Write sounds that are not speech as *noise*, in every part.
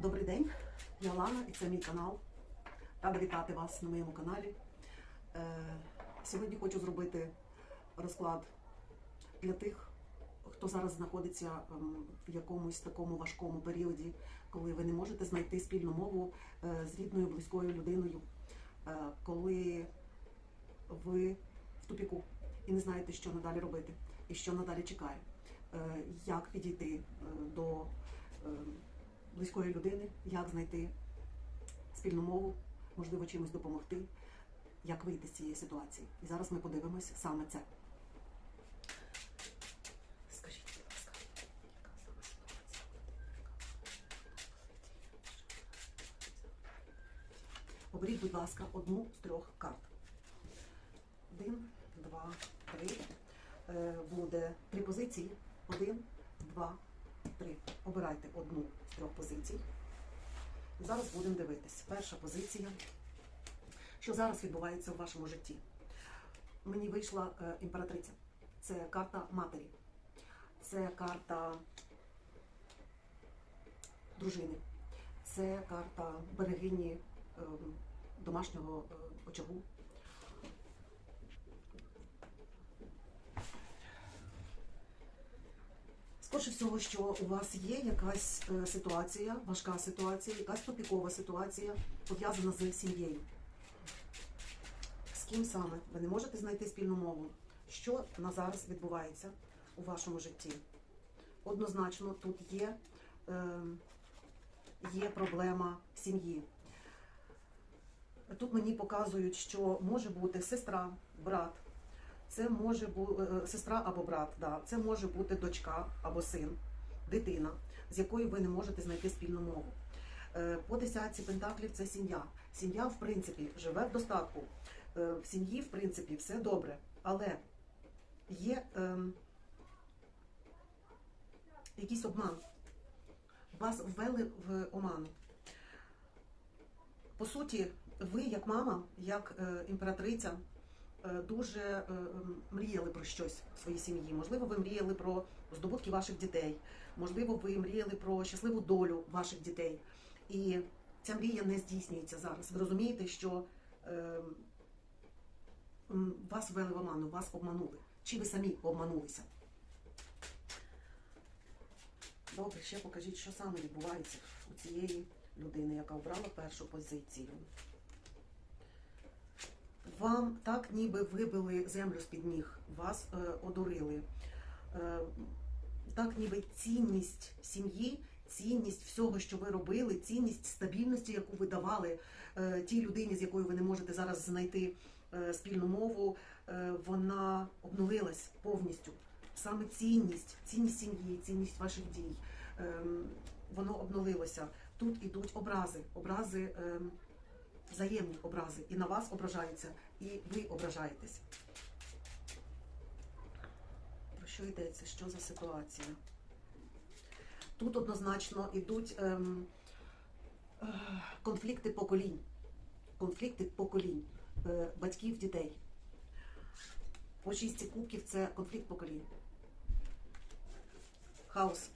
Добрий день, я Лана і це мій канал. Рада вітати вас на моєму каналі. Е, Сьогодні хочу зробити розклад для тих, хто зараз знаходиться ем, в якомусь такому важкому періоді, коли ви не можете знайти спільну мову е, з рідною, близькою людиною, е, коли ви в тупіку і не знаєте, що надалі робити і що надалі чекає, як підійти до е, близької людини, як знайти спільну мову, можливо, чимось допомогти, як вийти з цієї ситуації. І зараз ми подивимось саме це. Оберіть, будь ласка, одну з трьох карт. Один, два, три. Е, Буде три позиції. Один, два, три. Обирайте одну з трьох позицій. Зараз будемо дивитись. Перша позиція. Що зараз відбувається в вашому житті? Мені вийшла е, імператриця. Це карта матері. Це карта дружини. Це карта берегині е, домашнього е, очагу. Скорше всього, що у вас є якась е, ситуація, важка ситуація, якась тупікова ситуація, пов'язана з сім'єю. З ким саме? Ви не можете знайти спільну мову. Що на зараз відбувається у вашому житті? Однозначно, тут є, е, є проблема сім'ї. Тут мені показують, що може бути сестра, брат, це може бути сестра або брат, да. це може бути дочка або син, дитина, з якою ви не можете знайти спільну мову. Е, По десятці пентаклів це сім'я. Сім'я, в принципі, живе в достатку. Е, В сім'ї, в принципі, все добре. Але є ем, якийсь обман. Вас ввели в оману. По суті, ви, як мама, як е, імператриця, е, дуже е, мріяли про щось в своїй сім'ї. Можливо, ви мріяли про здобутки ваших дітей, можливо, ви мріяли про щасливу долю ваших дітей. І ця мрія не здійснюється зараз. Ви розумієте, що е, вас ввели в оману, вас обманули. Чи ви самі обманулися? Добре, ще покажіть, що саме відбувається у цієї людини, яка обрала першу позицію. Вам так ніби вибили землю з-під ніг, вас е, одурили. Е, так ніби цінність сім'ї, цінність всього, що ви робили, цінність стабільності, яку ви давали е, тій людині, з якою ви не можете зараз знайти е, спільну мову, е, вона обнулилась повністю. Саме цінність, цінність сім'ї, цінність ваших дій, ем, воно обнулилося. Тут ідуть образи, образи, ем, взаємні образи. І на вас ображаються, і ви ображаєтесь. Про що йдеться? Що за ситуація? Тут однозначно йдуть ем, конфлікти поколінь. Конфлікти поколінь, е, батьків, дітей. По шісті кубків це конфлікт поколінь. Хаос.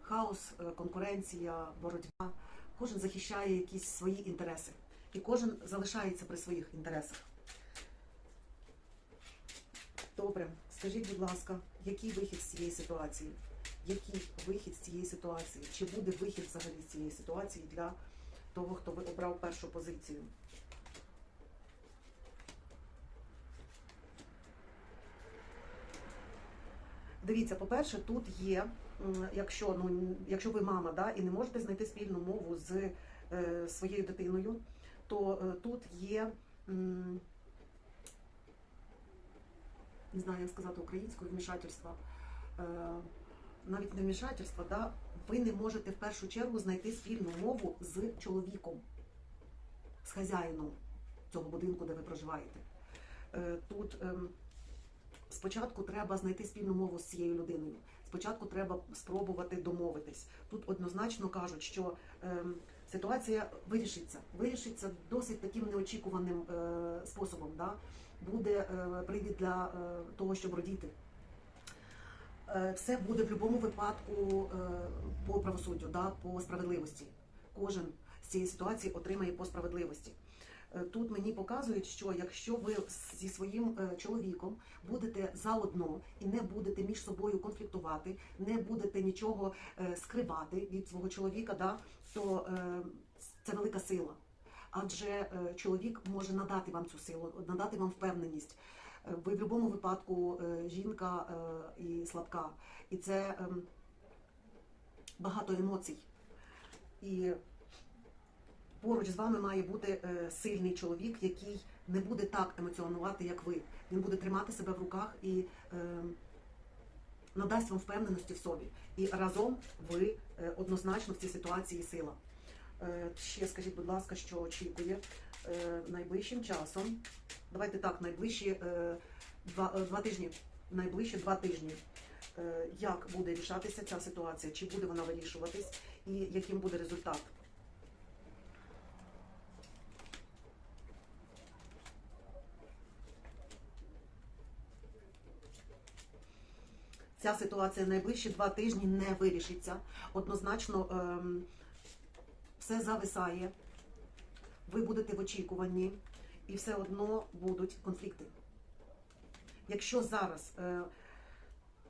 Хаос, е, конкуренція, боротьба. Кожен захищає якісь свої інтереси. І кожен залишається при своїх інтересах. Добре, скажіть, будь ласка, який вихід з цієї ситуації? Який вихід з цієї ситуації? Чи буде вихід взагалі з цієї ситуації для того, хто обрав першу позицію? Дивіться, по-перше, тут є, якщо ну якщо ви мама, да, і не можете знайти спільну мову з е, своєю дитиною, то е, тут є, м, не знаю, як сказати українською, вмішательство. Е, навіть не вмішательство, да, ви не можете в першу чергу знайти спільну мову з чоловіком, з хазяїном цього будинку, де ви проживаєте. Е, тут ем, спочатку треба знайти спільну мову з цією людиною. Спочатку треба спробувати домовитись. Тут однозначно кажуть, що ем, ситуація вирішиться, вирішиться досить таким неочікуваним е, способом. Да? Буде е, привід для е, того, щоб родити. Е, Все буде в будь-якому випадку е, по правосуддю, да, по справедливості. Кожен з цієї ситуації отримає по справедливості. Е, Тут мені показують, що якщо ви зі своїм е, чоловіком будете заодно і не будете між собою конфліктувати, не будете нічого е, скривати від свого чоловіка, да, то це велика сила. Адже чоловік може надати вам цю силу, надати вам впевненість. Ви в будь-якому випадку жінка і слабка, і це ем, багато емоцій. І поруч з вами має бути е, сильний чоловік, який не буде так емоціонувати, як ви. Він буде тримати себе в руках і е, надасть вам впевненості в собі. І разом ви е, однозначно в цій ситуації сила. Ще скажіть, будь ласка, що очікує найближчим часом. Давайте так, найближчі два, два тижні. Найближчі два тижні. Як буде рішатися ця ситуація? Чи буде вона вирішуватись, і яким буде результат? Ця ситуація найближчі два тижні не вирішиться. Однозначно ем, все зависає. Ви будете в очікуванні, і все одно будуть конфлікти. Якщо зараз е,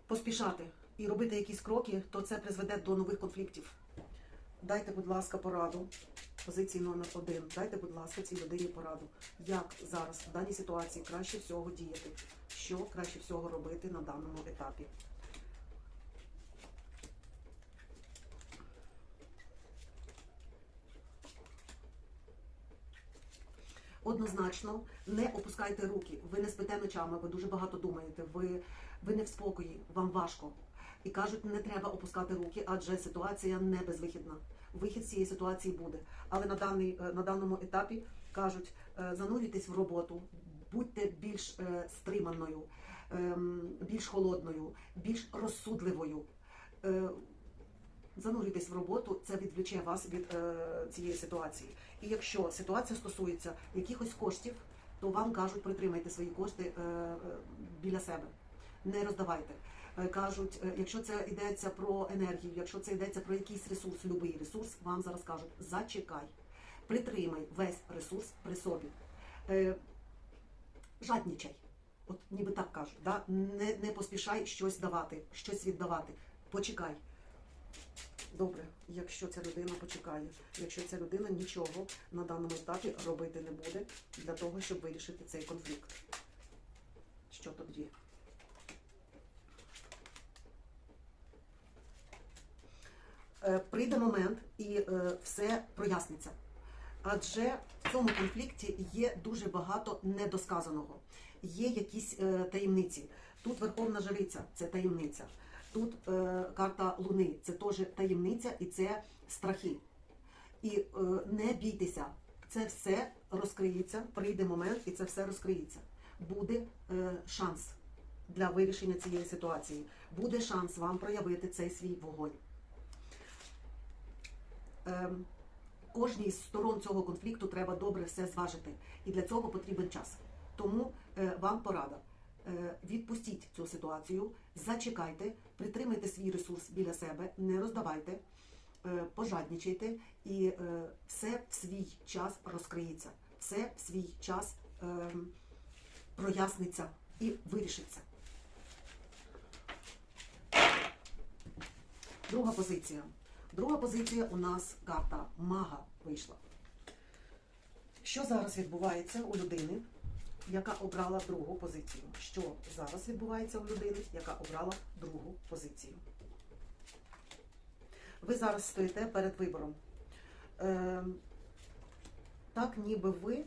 поспішати і робити якісь кроки, то це призведе до нових конфліктів. Дайте, будь ласка, пораду. Позиції номер один. Дайте, будь ласка, цій людині пораду. Як зараз в даній ситуації краще всього діяти? Що краще всього робити на даному етапі? Однозначно, не опускайте руки. Ви не спите ночами, ви дуже багато думаєте. Ви, ви не в спокої, вам важко. І кажуть, не треба опускати руки, адже ситуація не безвихідна. Вихід цієї ситуації буде. Але на, даний, е, на даному етапі кажуть, е, занурюйтесь в роботу, будьте більш е, стриманою, ем, більш холодною, більш розсудливою. Занурюйтесь в роботу, це відвлече вас від цієї ситуації. І якщо ситуація стосується якихось коштів, то вам кажуть, притримайте свої кошти е, е, біля себе, не роздавайте. Е, Кажуть, якщо це йдеться про енергію, якщо це йдеться про якийсь ресурс, любий ресурс, вам зараз кажуть, зачекай, притримай весь ресурс при собі. Жаднічай. От ніби так кажуть, да? не, не поспішай щось давати, щось віддавати. Почекай. Добре, якщо ця людина почекає, якщо ця людина нічого на даному етапі робити не буде для того, щоб вирішити цей конфлікт. Що тоді? Е, Прийде момент і е, все проясниться. Адже в цьому конфлікті є дуже багато недосказаного, є якісь е, таємниці. Тут Верховна Жриця це таємниця. Тут е, карта Луни це теж таємниця і це страхи. І е, не бійтеся, це все розкриється, прийде момент і це все розкриється. Буде е, шанс для вирішення цієї ситуації. Буде шанс вам проявити цей свій вогонь. Ем, кожній з сторон цього конфлікту треба добре все зважити. І для цього потрібен час. Тому е, вам порада. Е, відпустіть цю ситуацію, зачекайте, притримайте свій ресурс біля себе, не роздавайте, е, пожаднічайте, і е, все в свій час розкриється, все в свій час е, проясниться і вирішиться. Друга позиція. Друга позиція у нас карта мага вийшла. Що зараз відбувається у людини, яка обрала другу позицію? Що зараз відбувається у людини, яка обрала другу позицію? Ви зараз стоїте перед вибором. Е, так, ніби ви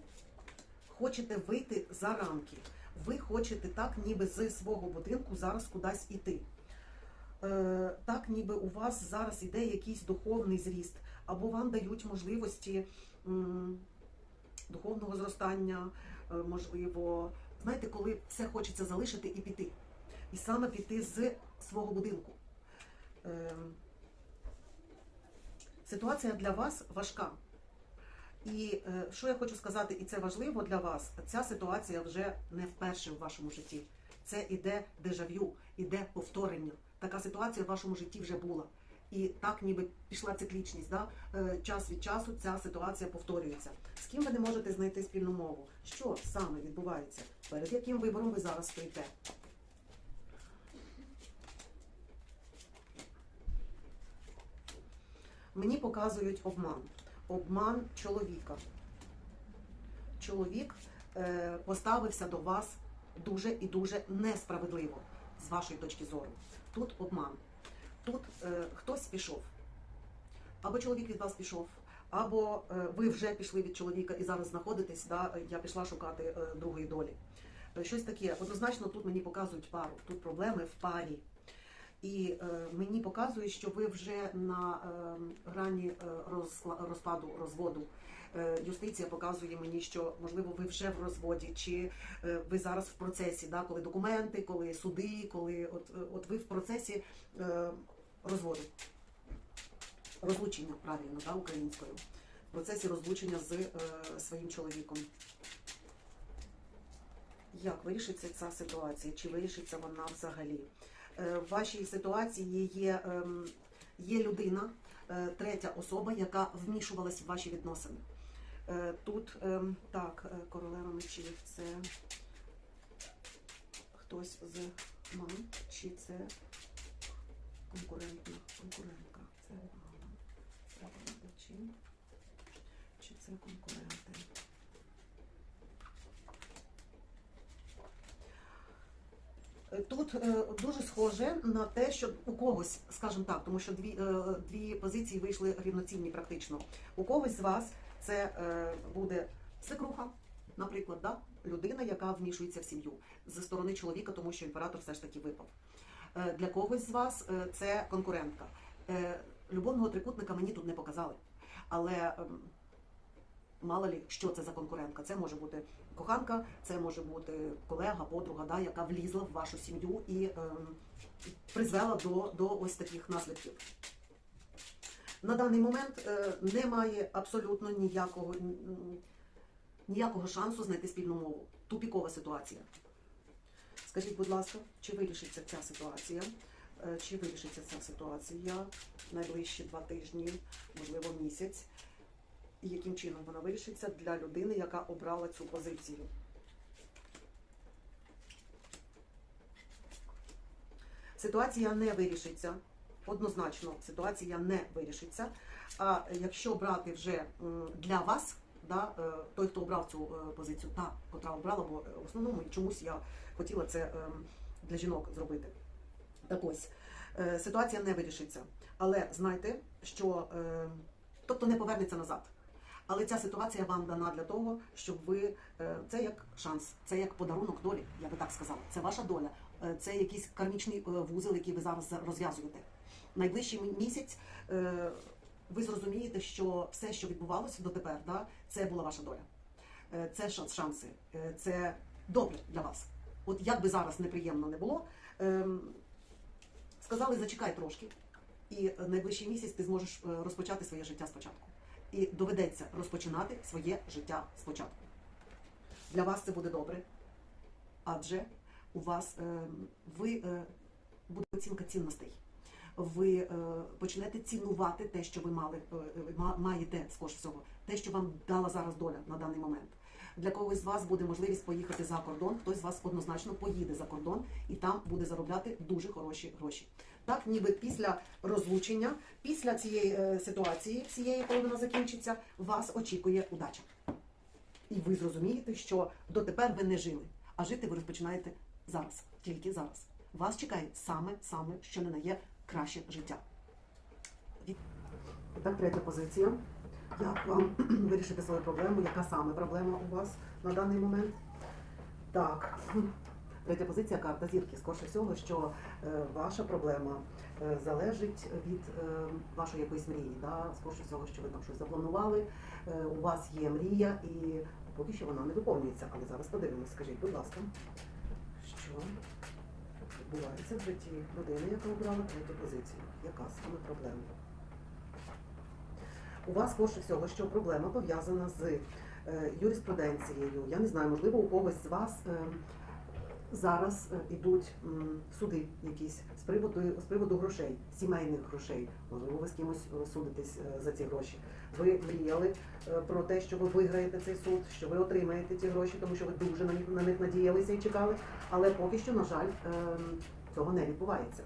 хочете вийти за рамки. Ви хочете так, ніби з свого будинку зараз кудись іти. Е, так, ніби у вас зараз іде якийсь духовний зріст, або вам дають можливості м, духовного зростання, можливо, знаєте, коли все хочеться залишити і піти. І саме піти з свого будинку. Е, Ситуація для вас важка. І е, що я хочу сказати, і це важливо для вас, ця ситуація вже не вперше в вашому житті. Це іде дежав'ю, іде повторення. Така ситуація в вашому житті вже була. І так ніби пішла циклічність. Да? Е, Час від часу ця ситуація повторюється. З ким ви не можете знайти спільну мову? Що саме відбувається? Перед яким вибором ви зараз стоїте? Мені показують обман. Обман чоловіка. Чоловік е, поставився до вас дуже і дуже несправедливо з вашої точки зору. Тут обман. Тут е, хтось пішов. Або чоловік від вас пішов, або е, ви вже пішли від чоловіка і зараз знаходитесь. Да, я пішла шукати е, другої долі. Е, Щось таке. Однозначно, тут мені показують пару. Тут проблеми в парі. І е, мені показують, що ви вже на е, грані е, розкла- розпаду розводу. Е, юстиція показує мені, що можливо ви вже в розводі, чи е, ви зараз в процесі, да, коли документи, коли суди, коли от, е, от ви в процесі розводу, розлучення правильно, да, українською, в процесі розлучення з своїм чоловіком. Як вирішиться ця ситуація? Чи вирішиться вона взагалі? В вашій ситуації є, ем, є людина, третя особа, яка вмішувалась в ваші відносини. Е, Тут ем, так, е, королева мечів це хтось з мам, чи це конкурентна конкурентка. Це мама. Чи це конкуренти? Тут е, дуже схоже на те, що у когось, скажімо так, тому що дві, дві позиції вийшли рівноцінні практично. У когось з вас це е, буде свекруха, наприклад, да? людина, яка вмішується в сім'ю зі сторони чоловіка, тому що імператор все ж таки випав. Е, Для когось з вас е, це конкурентка. Е, Любовного трикутника мені тут не показали. Але ем, мало лі, що це за конкурентка. Це може бути коханка, це може бути колега, подруга, да, яка влізла в вашу сім'ю і ем, призвела до, до ось таких наслідків. На даний момент е, немає абсолютно ніякого, ніякого шансу знайти спільну мову. Тупікова ситуація. Скажіть, будь ласка, чи вирішиться ця ситуація? Е, Чи вирішиться ця ситуація найближчі два тижні, можливо, місяць? І яким чином вона вирішиться для людини, яка обрала цю позицію? Ситуація не вирішиться. Однозначно, ситуація не вирішиться. А якщо брати вже для вас, да, е, той, хто обрав цю е, позицію, та, котра обрала, бо е, в основному чомусь я хотіла це ем, для жінок зробити. Так ось, ситуація не вирішиться. Але знайте, що е, тобто не повернеться назад. Але ця ситуація вам дана для того, щоб ви це як шанс, це як подарунок долі, я би так сказала. Це ваша доля, це якийсь кармічний вузол, який ви зараз розв'язуєте. Найближчий місяць е, ви зрозумієте, що все, що відбувалося дотепер, да, це була ваша доля. Е, Це ша- шанси, Е, це добре для вас. От як би зараз неприємно не було, ем, сказали, зачекай трошки, і найближчий місяць ти зможеш розпочати своє життя спочатку. І доведеться розпочинати своє життя спочатку. Для вас це буде добре, адже у вас е, ви буде оцінка цінностей. Ви е, почнете цінувати те, що ви мали е, е, маєте скоріш всього, те, що вам дала зараз доля на даний момент. Для когось з вас буде можливість поїхати за кордон, хтось з вас однозначно поїде за кордон і там буде заробляти дуже хороші гроші. Так, ніби після розлучення, після цієї ситуації, всієї, коли вона закінчиться, вас очікує удача. І ви зрозумієте, що дотепер ви не жили, а жити ви розпочинаєте зараз, тільки зараз. Вас чекає саме, саме, що не на є краще життя. Так, третя позиція. Як вам *clears throat* вирішити свою проблему? Яка саме проблема у вас на даний момент? Так. *clears throat* Третя позиція карта зірки. Скорше всього, що е, ваша проблема е, залежить від е, вашої якоїсь мрії. Да? Скорше всього, що ви там щось запланували, у вас є мрія, і поки що вона не виконується. Але зараз подивимось. Скажіть, будь ласка, що відбувається в житті людини, яка обрала третю позицію? Яка саме проблема? У вас скорше всього, що проблема пов'язана з е, юриспруденцією. Я не знаю, можливо, у когось з вас е, зараз е, ідуть суди якісь з приводу з приводу грошей, сімейних грошей. Можливо, ви з кимось е, судитесь е, за ці гроші. Ви мріяли е, про те, що ви виграєте цей суд, що ви отримаєте ці гроші, тому що ви дуже на них на них надіялися і чекали. Але поки що, на жаль, е, цього не відбувається.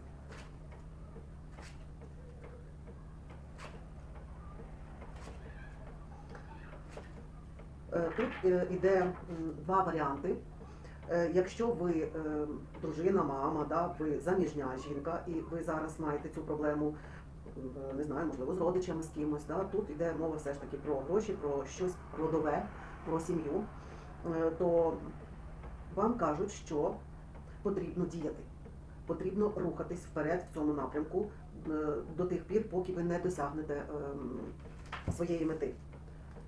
Е, Тут е, іде два варіанти. Е, Якщо ви е, дружина, мама, да, ви заміжня жінка, і ви зараз маєте цю проблему, е, не знаю, можливо, з родичами з кимось, да, тут йде мова все ж таки про гроші, про щось родове, про сім'ю, то вам кажуть, що потрібно діяти, потрібно рухатись вперед в цьому напрямку до тих пір, поки ви не досягнете ем, своєї мети.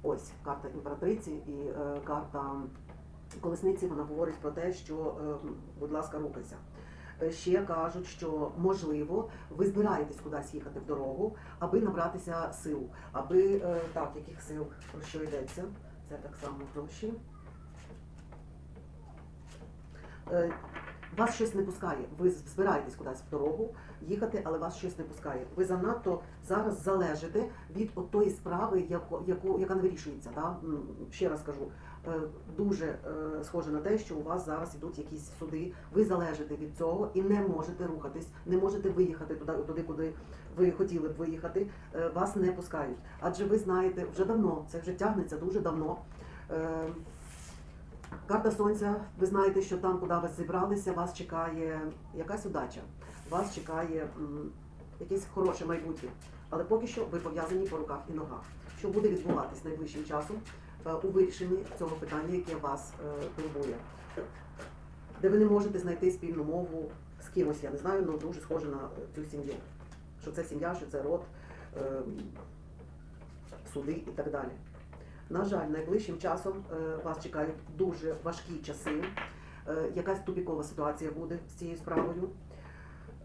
Ось карта імператриці і карта колесниці. Вона говорить про те, що, е, будь ласка, рухайся. Е, Ще кажуть, що можливо ви збираєтесь кудись їхати в дорогу, аби набратися сил, аби е, так, яких сил про що йдеться? Це так само гроші. Е, Вас щось не пускає. Ви збираєтесь кудись в дорогу їхати, але вас щось не пускає. Ви занадто зараз залежите від тої справи, яко, яку, яка не вирішується. Да? Ще раз кажу, дуже е, схоже на те, що у вас зараз ідуть якісь суди. Ви залежите від цього і не можете рухатись, не можете виїхати туди, туди куди ви хотіли б виїхати. Е, Вас не пускають. Адже ви знаєте, вже давно, це вже тягнеться дуже давно. Е, Карта сонця, ви знаєте, що там, куди ви зібралися, вас чекає якась удача, вас чекає якесь хороше майбутнє. Але поки що ви пов'язані по руках і ногах. Що буде відбуватись найближчим часом е, у вирішенні цього питання, яке вас е, турбує, де ви не можете знайти спільну мову з кимось, я не знаю, але дуже схоже на е, цю сім'ю. Що це сім'я, що це род, е, суди і так далі. На жаль, найближчим часом е, вас чекають дуже важкі часи. Е, Якась тупікова ситуація буде з цією справою.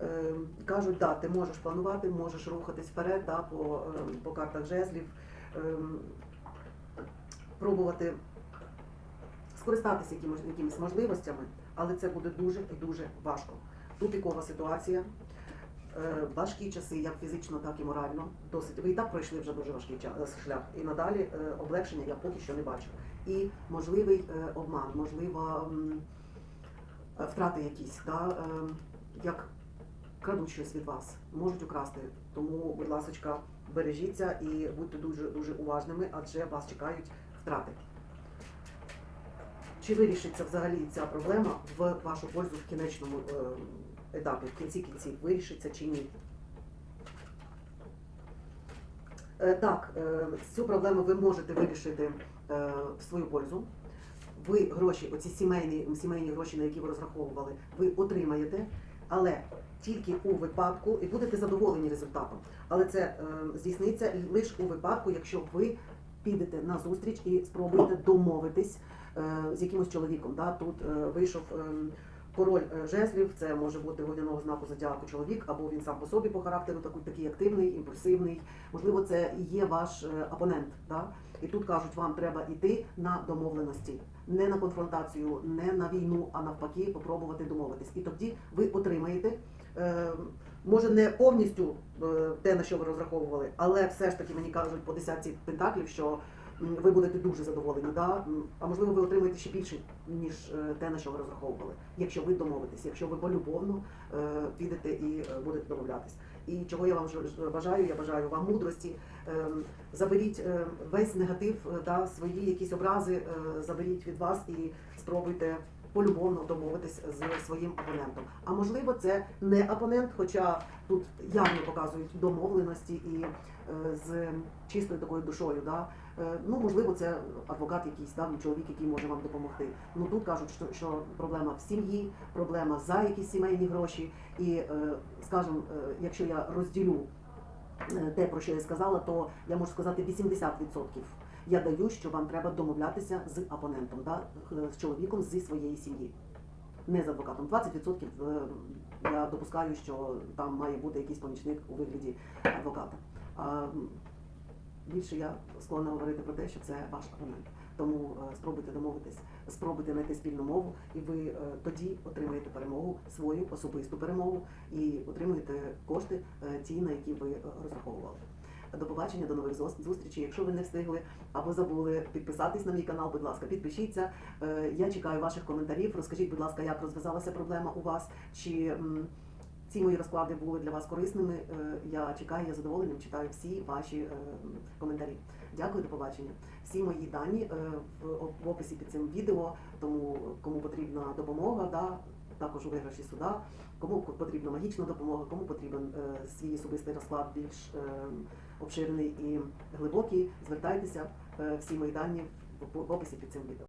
Е, Кажуть, да, ти можеш планувати, можеш рухатись вперед да, по, е, по картах жезлів, е, пробувати скористатися якимись можливостями, але це буде дуже і дуже важко. Тупікова ситуація, е, важкі часи, як фізично, так і морально. Досить. Ви і так пройшли вже дуже важкий е, шлях. І надалі е, облегшення я поки що не бачу. І можливий обман, можлива м, е, втрати якісь, да, як крадуть щось від вас, можуть украсти. Тому, будь ласка, бережіться і будьте дуже дуже уважними, адже вас чекають втрати. Чи вирішиться взагалі ця проблема в вашу пользу в кінечному е, етапі, в кінці кінців, вирішиться чи ні? Е, Так, е, цю проблему ви можете вирішити в свою пользу. Ви гроші, оці сімейні, сімейні гроші, на які ви розраховували, ви отримаєте, але тільки у випадку, і будете задоволені результатом. Але це здійсниться лише у випадку, якщо ви підете на зустріч і спробуєте домовитись е, з якимось чоловіком. Да? Тут е, вийшов е, король жезлів, це може бути водяного знаку зодіаку чоловік, або він сам по собі по характеру такий, такий активний, імпульсивний. Можливо, це є ваш опонент. Да? І тут кажуть, вам треба йти на домовленості, не на конфронтацію, не на війну, а навпаки, попробувати домовитись. І тоді ви отримаєте. е, Може не повністю е, те, на що ви розраховували, але все ж таки мені кажуть по десятці пентаклів, що ви будете дуже задоволені, да? А можливо ви отримаєте ще більше, ніж е, те, на що ви розраховували, якщо ви домовитесь, якщо ви полюбовно е, підете і будете домовлятись. І чого я вам бажаю? Я бажаю вам мудрості. Е, Заберіть весь негатив, да, свої якісь образи, заберіть від вас і спробуйте полюбовно домовитись з своїм опонентом. А можливо, це не опонент, хоча тут явно показують домовленості і е, з чистою такою душою. Да? Е, Ну, можливо, це адвокат якийсь, да, чоловік, який може вам допомогти. Ну тут кажуть, що, що проблема в сім'ї, проблема за якісь сімейні гроші. І, е, скажімо, якщо я розділю те, про що я сказала, то я можу сказати 80% я даю, що вам треба домовлятися з опонентом, да, з чоловіком зі своєї сім'ї. Не з адвокатом. 20% е, я допускаю, що там має бути якийсь помічник у вигляді адвоката. А, більше я склонна говорити про те, що це ваш абонент. Тому е, спробуйте домовитись, спробуйте знайти спільну мову, і ви е, тоді отримаєте перемогу, свою особисту перемогу, і отримуєте кошти ті, на які ви розраховували. До побачення, до нових зустрічей. Якщо ви не встигли або забули підписатись на мій канал, будь ласка, підпишіться. Е, Я чекаю ваших коментарів. Розкажіть, будь ласка, як розв'язалася проблема у вас, чи ці мої розклади були для вас корисними. Е, Я чекаю, я задоволенням читаю всі ваші е, коментарі. Дякую, до побачення. Всі мої дані в описі під цим відео, тому кому потрібна допомога, да, також у виграші суда, кому потрібна магічна допомога, кому потрібен свій особистий розклад більш обширний і глибокий, звертайтеся. Е, Всі мої дані в описі під цим відео.